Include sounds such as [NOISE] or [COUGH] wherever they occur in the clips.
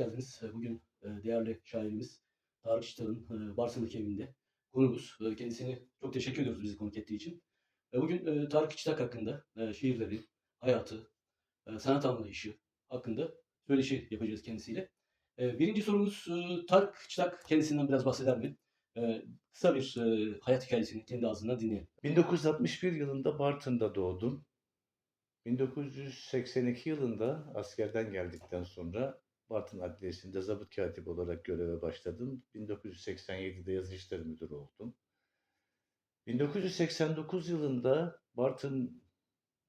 geldiniz. E, Bugün e, değerli şairimiz Tarık Çıtar'ın e, Barsınlık evinde konuğumuz. E, Kendisine çok teşekkür ediyoruz bizi konuk ettiği için. Bugün e, Tarık Çıtak hakkında şiirleri, hayatı, sanat anlayışı hakkında söyleşi yapacağız kendisiyle. Birinci sorumuz Tarık Çıtak kendisinden biraz bahseder mi? Kısa bir hayat hikayesini kendi ağzından dinleyelim. 1961 yılında Bartın'da doğdum. 1982 yılında askerden geldikten sonra Bartın Adliyesi'nde zabıt katibi olarak göreve başladım. 1987'de yazı işleri müdürü oldum. 1989 yılında Bartın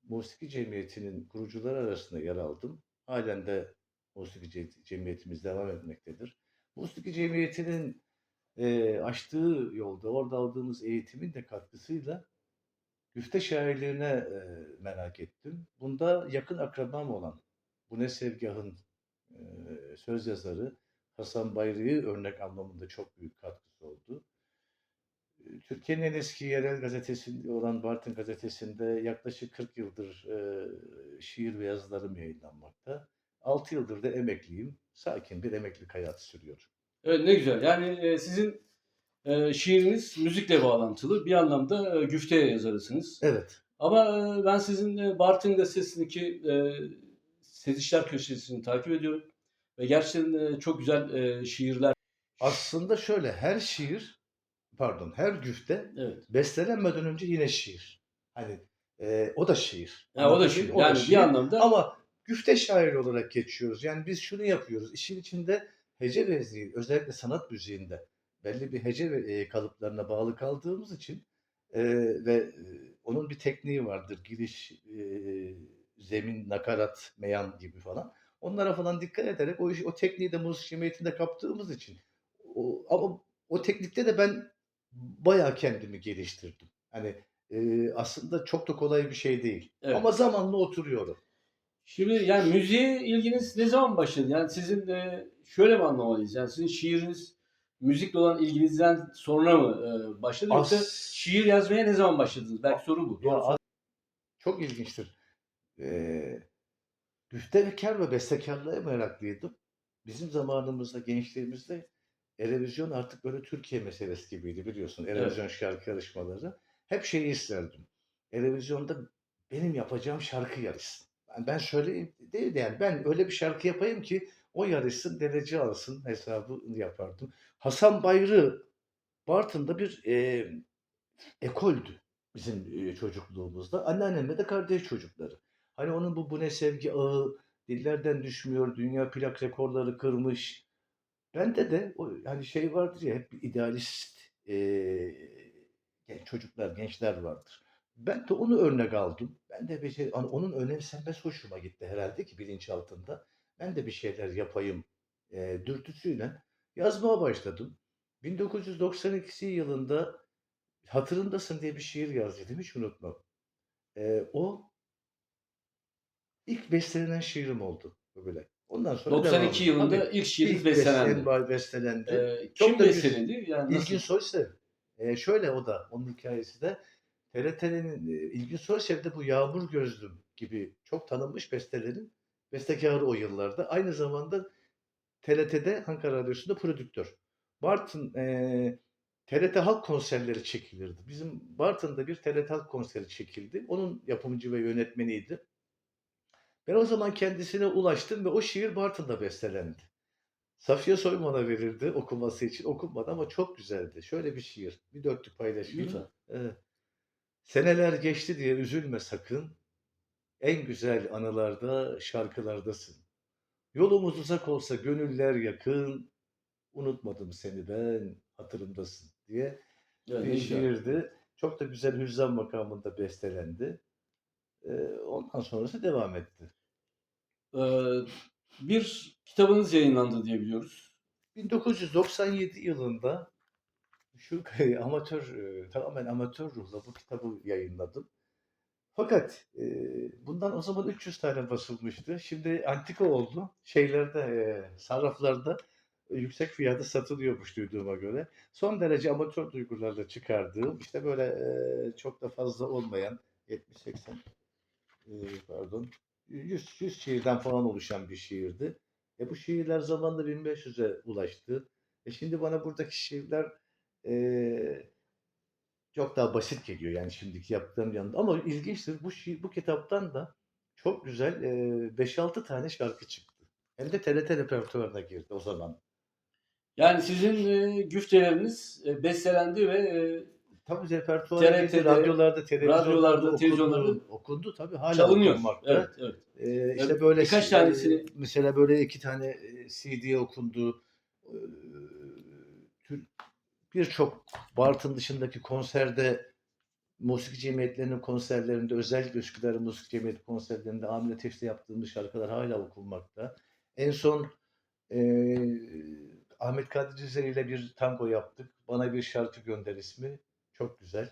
Musiki Cemiyeti'nin kurucuları arasında yer aldım. Halen de Musiki Ce- Cemiyetimiz devam etmektedir. Musiki Cemiyeti'nin e, açtığı yolda, orada aldığımız eğitimin de katkısıyla güfte şairliğine e, merak ettim. Bunda yakın akrabam olan Bu Ne Sevgah'ın söz yazarı Hasan Bayrı'yı örnek almamında çok büyük katkısı oldu. Türkiye'nin en eski yerel gazetesi olan Bartın Gazetesi'nde yaklaşık 40 yıldır e, şiir ve yazılarım yayınlanmakta. 6 yıldır da emekliyim. Sakin bir emeklilik hayatı sürüyorum. Evet ne güzel. Yani e, sizin e, şiiriniz müzikle bağlantılı. Bir anlamda e, güfte yazarısınız. Evet. Ama e, ben sizin e, Bartın Gazetesi'ndeki e, Sezişler Köşesi'ni takip ediyorum. Ve gerçekten e, çok güzel e, şiirler. Aslında şöyle her şiir, pardon her güfte Evet. bestelenmeden önce yine şiir. Hani e, o da şiir. Ha, o da şiir. O da Yani şiir. bir anlamda Ama güfte şairi olarak geçiyoruz. Yani biz şunu yapıyoruz. İşin içinde hece vezniği, özellikle sanat müziğinde belli bir hece ve e, kalıplarına bağlı kaldığımız için e, ve e, onun bir tekniği vardır. Giriş, e, zemin, nakarat, meyan gibi falan. Onlara falan dikkat ederek o işi, o tekniği de müzik cemiyetinde kaptığımız için o, ama o teknikte de ben bayağı kendimi geliştirdim. Hani e, aslında çok da kolay bir şey değil. Evet. Ama zamanla oturuyorum. Şimdi yani müziğe ilginiz ne zaman başladı? Yani sizin e, şöyle mi anlamalıyız? Yani sizin şiiriniz müzikle olan ilginizden sonra mı e, başladı yoksa As- şiir yazmaya ne zaman başladınız? Belki soru bu. Ya Doğru çok ilginçtir. Ee, güfte ve kar ve bestekarlığa meraklıydım. Bizim zamanımızda, gençliğimizde Erevizyon artık böyle Türkiye meselesi gibiydi biliyorsun. Erevizyon şarkı yarışmaları. Hep şeyi isterdim. Erevizyonda benim yapacağım şarkı yarışsın. Yani ben şöyle değil de yani ben öyle bir şarkı yapayım ki o yarışsın, derece alsın hesabını yapardım. Hasan Bayrı Bartın'da bir e, ekoldü bizim e, çocukluğumuzda. Anneannemle de kardeş çocukları. Hani onun bu bu ne sevgi ağı dillerden düşmüyor, dünya plak rekorları kırmış. Bende de o hani şey vardır ya hep idealist e, genç çocuklar, gençler vardır. Ben de onu örnek aldım. Ben de bir şey, hani onun önemsenmesi hoşuma gitti herhalde ki bilinç altında. Ben de bir şeyler yapayım e, dürtüsüyle yazmaya başladım. 1992 yılında Hatırındasın diye bir şiir yazdıydım hiç unutmam. Ee, o ilk bestelenen şiirim oldu böyle. Ondan sonra 92 devam. yılında Tabii, ilk şiiriniz ilk bestelendi. bestelen- bestelendi. E, Çok kim da besteledi? Yani? İlgin Soysev. Ee, şöyle o da onun hikayesi de TRT'nin e, İlgin Soysev de bu Yağmur Gözlüm gibi çok tanınmış bestelerin bestekarı o yıllarda. Aynı zamanda TRT'de Ankara Radyosu'nda prodüktör. Bartın e, TRT Halk konserleri çekilirdi. Bizim Bartın'da bir TRT Halk konseri çekildi. Onun yapımcı ve yönetmeniydi. Ben o zaman kendisine ulaştım ve o şiir Bartın'da bestelendi. Safiye Soyman'a verildi okuması için. Okunmadı ama çok güzeldi. Şöyle bir şiir. Bir dörtlük paylaşayım. Lütfen. Evet. Seneler geçti diye üzülme sakın. En güzel anılarda, şarkılardasın. Yolumuz uzak olsa gönüller yakın. Unutmadım seni ben hatırımdasın diye ne bir şiirdi. Çok da güzel hüzzam makamında bestelendi. Ondan sonrası devam etti. Ee, bir kitabınız yayınlandı diye biliyoruz. 1997 yılında şu [LAUGHS] amatör, tamamen amatör ruhla bu kitabı yayınladım. Fakat e, bundan o zaman 300 tane basılmıştı. Şimdi antika oldu. Şeylerde, e, sarraflarda yüksek fiyata satılıyormuş duyduğuma göre. Son derece amatör duygularla çıkardığım, işte böyle e, çok da fazla olmayan 70-80 e, pardon 100, 100 şiirden falan oluşan bir şiirdi. E bu şiirler zamanla 1500'e ulaştı. E şimdi bana buradaki şiirler e, çok daha basit geliyor yani şimdiki yaptığım yanında. Ama ilginçtir bu şiir, bu kitaptan da çok güzel e, 5-6 tane şarkı çıktı. Hem de TRT repertuarına girdi o zaman. Yani sizin e, güfteleriniz e, bestelendi ve e, Tabii repertuara girdi, TRT'de, radyolarda, televizyonlarda radyolarda, okundu, televizyonlarda okundu tabii hala çalınıyor. okunmakta. Evet, evet. Ee, işte Evet, böyle birkaç tanesini- mesela böyle iki tane e, CD okundu. Ee, Birçok Bartın dışındaki konserde musiki cemiyetlerinin konserlerinde özellikle Üsküdar Musik Cemiyeti konserlerinde Amile Tefte yaptığımız şarkılar hala okunmakta. En son e, Ahmet Kadir Cüzer ile bir tango yaptık. Bana bir şarkı gönder ismi. Çok güzel.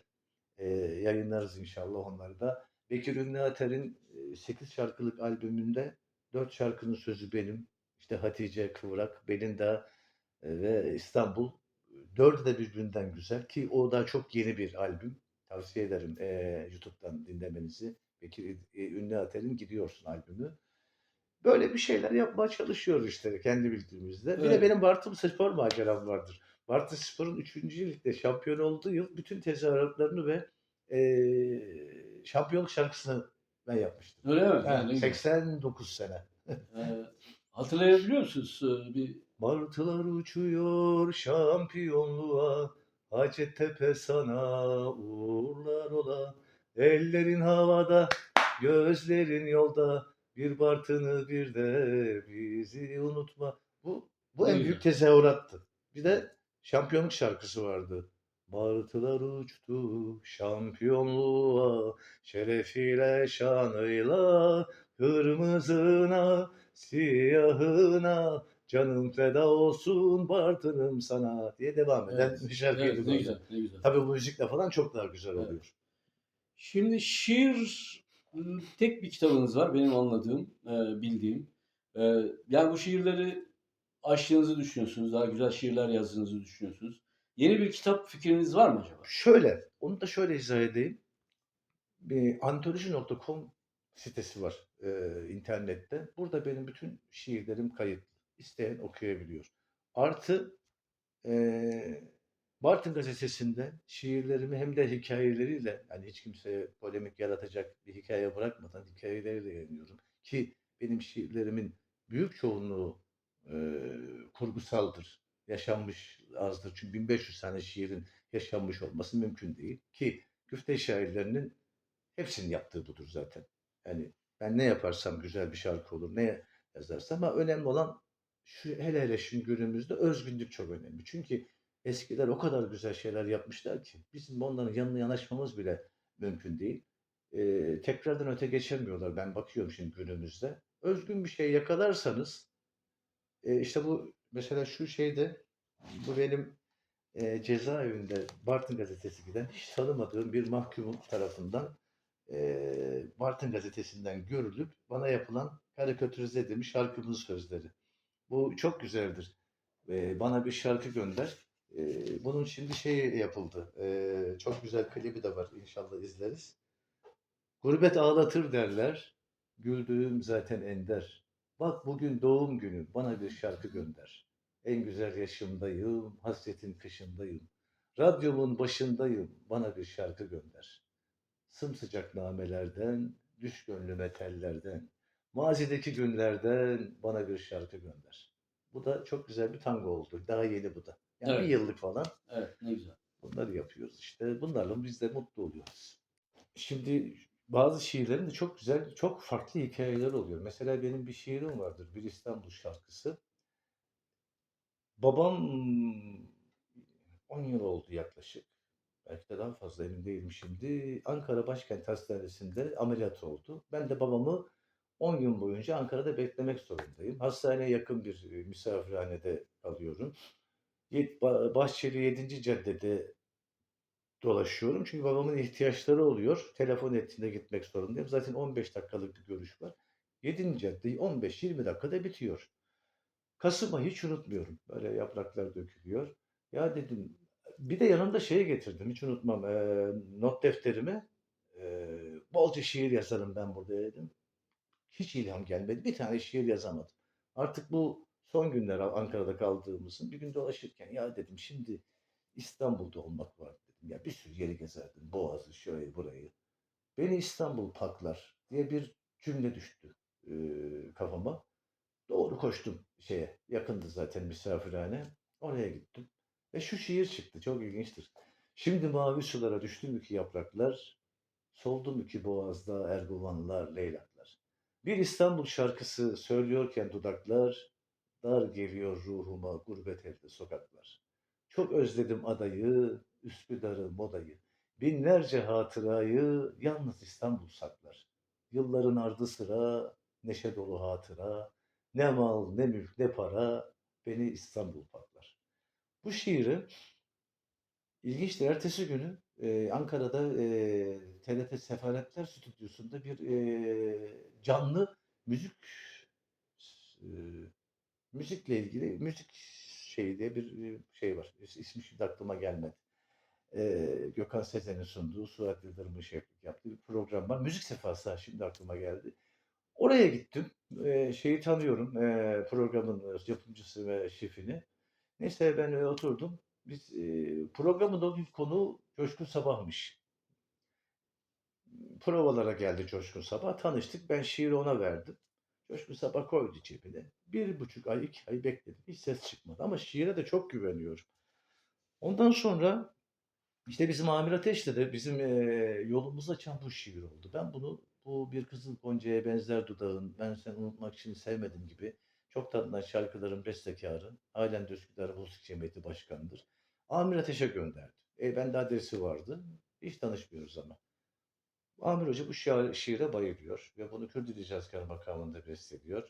E, yayınlarız inşallah onları da. Bekir Ünlü Ater'in 8 şarkılık albümünde 4 şarkının sözü benim. İşte Hatice Kıvrak, Belinda ve İstanbul. Dördü de birbirinden güzel ki o da çok yeni bir albüm. Tavsiye ederim e, YouTube'dan dinlemenizi. Bekir e, Ünlü Ater'in Gidiyorsun albümü. Böyle bir şeyler yapmaya çalışıyoruz işte kendi bildiğimizde. Bir de benim Bartın Spor maceram vardır. Bartın Spor'un 3. ligde şampiyon olduğu yıl bütün tezahüratlarını ve eee şampiyonluk şarkısını ben yapmıştım. Öyle mi? Güzel. 89 sene. [LAUGHS] E, hatırlayabiliyor musunuz? E, bir Martılar uçuyor şampiyonluğa, Hacettepe sana uğurlar ola. Ellerin havada, gözlerin yolda, bir Bartın'ı bir de bizi unutma. Bu bu en büyük tezahürattı. Bir de şampiyonluk şarkısı vardı. Martılar uçtu şampiyonluğa, şerefiyle şanıyla, kırmızına, siyahına, canım feda olsun Bartın'ım sana diye devam eden Evet, bir şarkıydı. evet, ne güzel, ne güzel. Tabii bu müzikle falan çok daha güzel Evet. oluyor. Şimdi şiir tek bir kitabınız var benim anladığım, bildiğim. Yani bu şiirleri aştığınızı düşünüyorsunuz, daha güzel şiirler yazdığınızı düşünüyorsunuz. Yeni bir kitap fikriniz var mı acaba? Şöyle, onu da şöyle izah edeyim. Bir antoloji.com sitesi var e, internette. Burada benim bütün şiirlerim kayıtlı. İsteyen okuyabiliyor. Artı e, Bartın Gazetesi'nde şiirlerimi hem de hikayeleriyle yani hiç kimseye polemik yaratacak bir hikaye bırakmadan hikayeleriyle yayınlıyorum. Ki benim şiirlerimin büyük çoğunluğu kurgusaldır. Yaşanmış azdır. Çünkü 1500 tane şiirin yaşanmış olması mümkün değil. Ki güfte şairlerinin hepsinin yaptığı budur zaten. Yani ben ne yaparsam güzel bir şarkı olur, ne yazarsam ama önemli olan şu hele hele şimdi günümüzde özgünlük çok önemli. Çünkü eskiler o kadar güzel şeyler yapmışlar ki bizim onların yanına yanaşmamız bile mümkün değil. Ee, tekrardan öte geçemiyorlar. Ben bakıyorum şimdi günümüzde. Özgün bir şey yakalarsanız e, işte bu mesela şu şeyde bu benim e, cezaevinde Bartın gazetesi giden hiç tanımadığım bir mahkumun tarafından e, Bartın gazetesinden görülüp bana yapılan karikatürize edilmiş şarkımın sözleri. Bu çok güzeldir. E, bana bir şarkı gönder. E, bunun şimdi şey yapıldı. E, çok güzel klibi de var. İnşallah izleriz. Gurbet ağlatır derler. Güldüğüm zaten ender. Bak bugün doğum günü bana bir şarkı gönder. En güzel yaşımdayım, hasretin kışındayım. Radyomun başındayım, bana bir şarkı gönder. Sımsıcak namelerden, düş gönlüme tellerden, mazideki günlerden bana bir şarkı gönder. Bu da çok güzel bir tango oldu. Daha yeni bu da. Yani Evet. bir yıllık falan Evet, ne güzel. bunları yapıyoruz işte. Bunlarla biz de mutlu oluyoruz. Şimdi bazı şiirlerin de çok güzel, çok farklı hikayeler oluyor. Mesela benim bir şiirim vardır, bir İstanbul şarkısı. Babam 10 yıl oldu yaklaşık. Belki de daha fazla emin değilim şimdi. Ankara Başkent Hastanesi'nde ameliyat oldu. Ben de babamı 10 gün boyunca Ankara'da beklemek zorundayım. Hastaneye yakın bir e, misafirhanede kalıyorum. Bahçeli 7. caddede dolaşıyorum. Çünkü babamın ihtiyaçları oluyor. Telefon ettiğinde gitmek zorundayım. Zaten 15 dakikalık bir görüş var. 7. cadde 15-20 dakikada bitiyor. Kasım ayı hiç unutmuyorum. Böyle yapraklar dökülüyor. Ya dedim bir de yanımda şeyi getirdim. Hiç unutmam. eee, not defterime eee, bolca şiir yazarım ben burada dedim. Hiç ilham gelmedi. Bir tane şiir yazamadım. Artık bu son günler Ankara'da kaldığımızın bir gün dolaşırken ya dedim şimdi İstanbul'da olmak var dedim. Ya bir sürü yeri gezerdim. Boğaz'ı, şöyle burayı. Beni İstanbul paklar diye bir cümle düştü eee, kafama. Doğru koştum şeye. Yakındı zaten misafirhane. Oraya gittim. Ve şu şiir çıktı. Çok ilginçtir. Şimdi mavi sulara düştü mü ki yapraklar, soldu mu ki boğazda erguvanlar, leylaklar. Bir İstanbul şarkısı söylüyorken dudaklar, dar geliyor ruhuma gurbet elde sokaklar. Çok özledim adayı, Üsküdar'ı, modayı. Binlerce hatırayı yalnız İstanbul saklar. Yılların ardı sıra, neşe dolu hatıra, ne mal, ne mülk, ne para, beni İstanbul paklar. Bu şiiri ilginçtir. Ertesi günü e, Ankara'da e, TRT Sefaretler Stüdyosu'nda bir e, canlı müzik e, müzikle ilgili müzik şeyi diye bir e, şey var. İs- İsmi şimdi aklıma gelmedi. E, Gökhan Sezen'in sunduğu, Suat Yıldırım'ın şeflik yaptığı bir program var. Müzik sefası şimdi aklıma geldi. Oraya gittim. E, şeyi tanıyorum. e, programın yapımcısı ve şefini. Neyse ben öyle oturdum. Biz e, programın o gün konu Coşkun Sabah'mış. Provalara geldi Coşkun Sabah. Tanıştık. Ben şiiri ona verdim. Coşkun Sabah koydu cebine. Bir buçuk ay, iki ay bekledim. Hiç ses çıkmadı. Ama şiire de çok güveniyorum. Ondan sonra işte bizim Amir Ateş'le de bizim e, yolumuzu açan bu şiir oldu. Ben bunu bu bir kızıl goncaya benzer dudağın, ben seni unutmak için sevmedim gibi çok tatlı şarkıların bestekarı, halen de Üsküdar Müzik Cemiyeti Başkanı'dır. Amir Ateş'e gönderdi. E, bende adresi vardı. Hiç tanışmıyoruz ama. Amir Hoca bu şiir, şiire bayılıyor ve bunu Kürdü Dicazkar makamında besteliyor.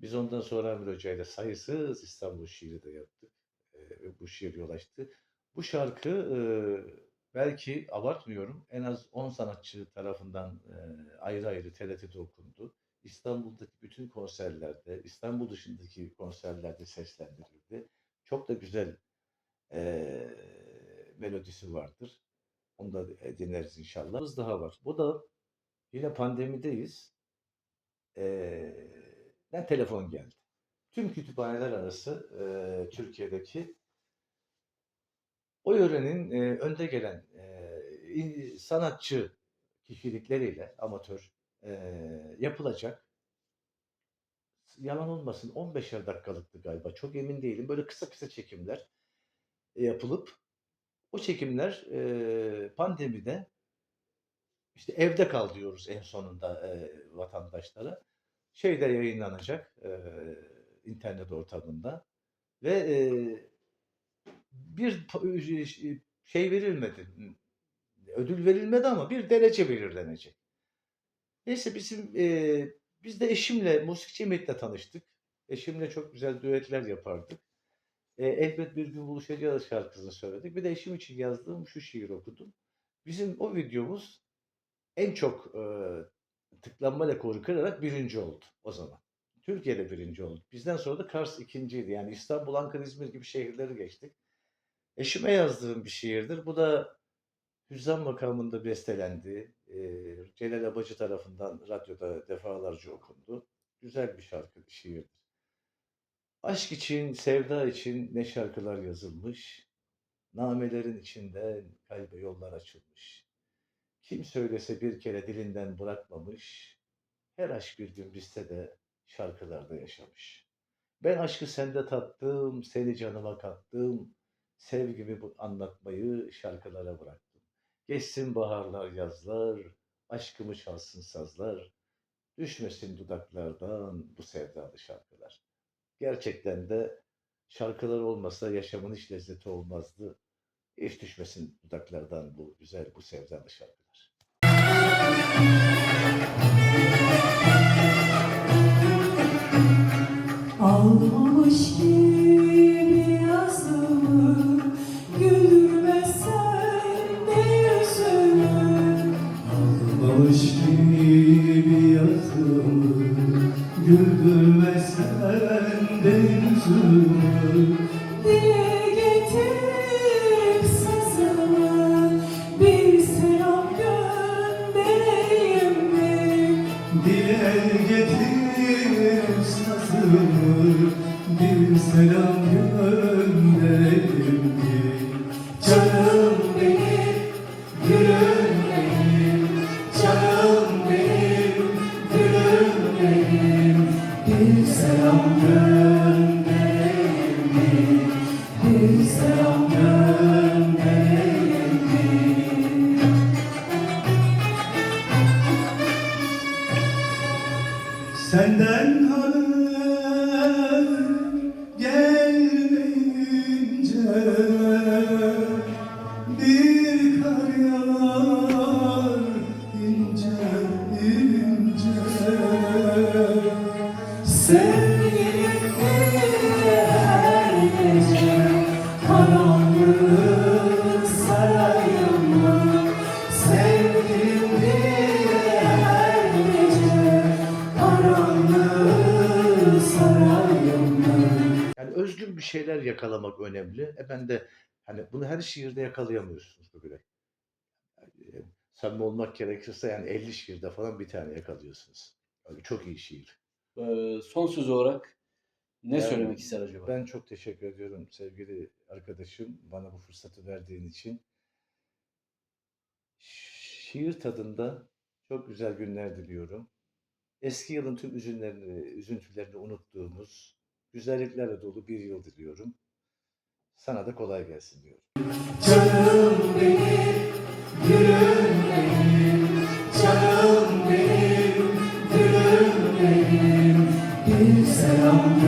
Biz ondan sonra Amir Hoca ile sayısız İstanbul şiiri de yaptık. E, bu şiir yol açtı. Bu şarkı e, belki abartmıyorum en az 10 sanatçı tarafından e, ayrı ayrı TRT'de okundu. İstanbul'daki bütün konserlerde, İstanbul dışındaki konserlerde seslendirildi. Çok da güzel e, melodisi vardır. Onu da dinleriz inşallah. Biz daha var. Bu da yine pandemideyiz. E, ben telefon geldi. Tüm kütüphaneler arası e, Türkiye'deki o yörenin e, önde gelen e, sanatçı kişilikleriyle amatör e, yapılacak. Yalan olmasın 15'er dakikalıktı galiba çok emin değilim. Böyle kısa kısa çekimler e, yapılıp o çekimler e, pandemide işte evde kal diyoruz en sonunda e, vatandaşlara. Şeyde yayınlanacak e, internet ortamında ve e, bir şey verilmedi. Ödül verilmedi ama bir derece belirlenecek. Neyse bizim e, biz de eşimle Musikçi Mehmet'le tanıştık. Eşimle çok güzel düetler yapardık. E, elbet bir gün buluşacağız şarkısını söyledik. Bir de eşim için yazdığım şu şiir okudum. Bizim o videomuz en çok e, tıklanma rekoru kırarak birinci oldu o zaman. Türkiye'de birinci oldu. Bizden sonra da Kars ikinciydi. Yani İstanbul, Ankara, İzmir gibi şehirleri geçtik. Eşime yazdığım bir şiirdir. Bu da Hüzzam makamında bestelendi. Ee, Celal Abacı tarafından radyoda defalarca okundu. Güzel bir şarkı, bir şiirdir. Aşk için, sevda için ne şarkılar yazılmış. Namelerin içinden kalbe yollar açılmış. Kim söylese bir kere dilinden bırakmamış. Her aşk bir gün bizde de şarkılarda yaşamış. Ben aşkı sende tattım, seni canıma kattım. Sevgimi anlatmayı şarkılara bıraktım. Geçsin baharlar, yazlar, Aşkımı çalsın sazlar, düşmesin dudaklardan bu sevdalı şarkılar. Gerçekten de şarkılar olmasa yaşamın hiç lezzeti olmazdı. Hiç düşmesin dudaklardan bu güzel, bu sevdalı şarkılar. Almamış gibi Güldürmesen de yüzümü yakalamak önemli. E ben de hani bunu her şiirde yakalayamıyorsunuz böyle. Yani, e, samimi olmak gerekirse yani 50 şiirde falan bir tane yakalıyorsunuz. Öyle çok iyi şiir. Ee, son söz olarak ne Ben- söylemek ister acaba? Ben çok teşekkür ediyorum sevgili arkadaşım bana bu fırsatı verdiğin için. Şiir tadında çok güzel günler diliyorum. Eski yılın tüm üzünlerini, üzüntülerini unuttuğumuz, güzelliklerle dolu bir yıl diliyorum. Sana da kolay gelsin diyorum. Canım benim, gülüm benim Canım benim, gülüm benim Bir selam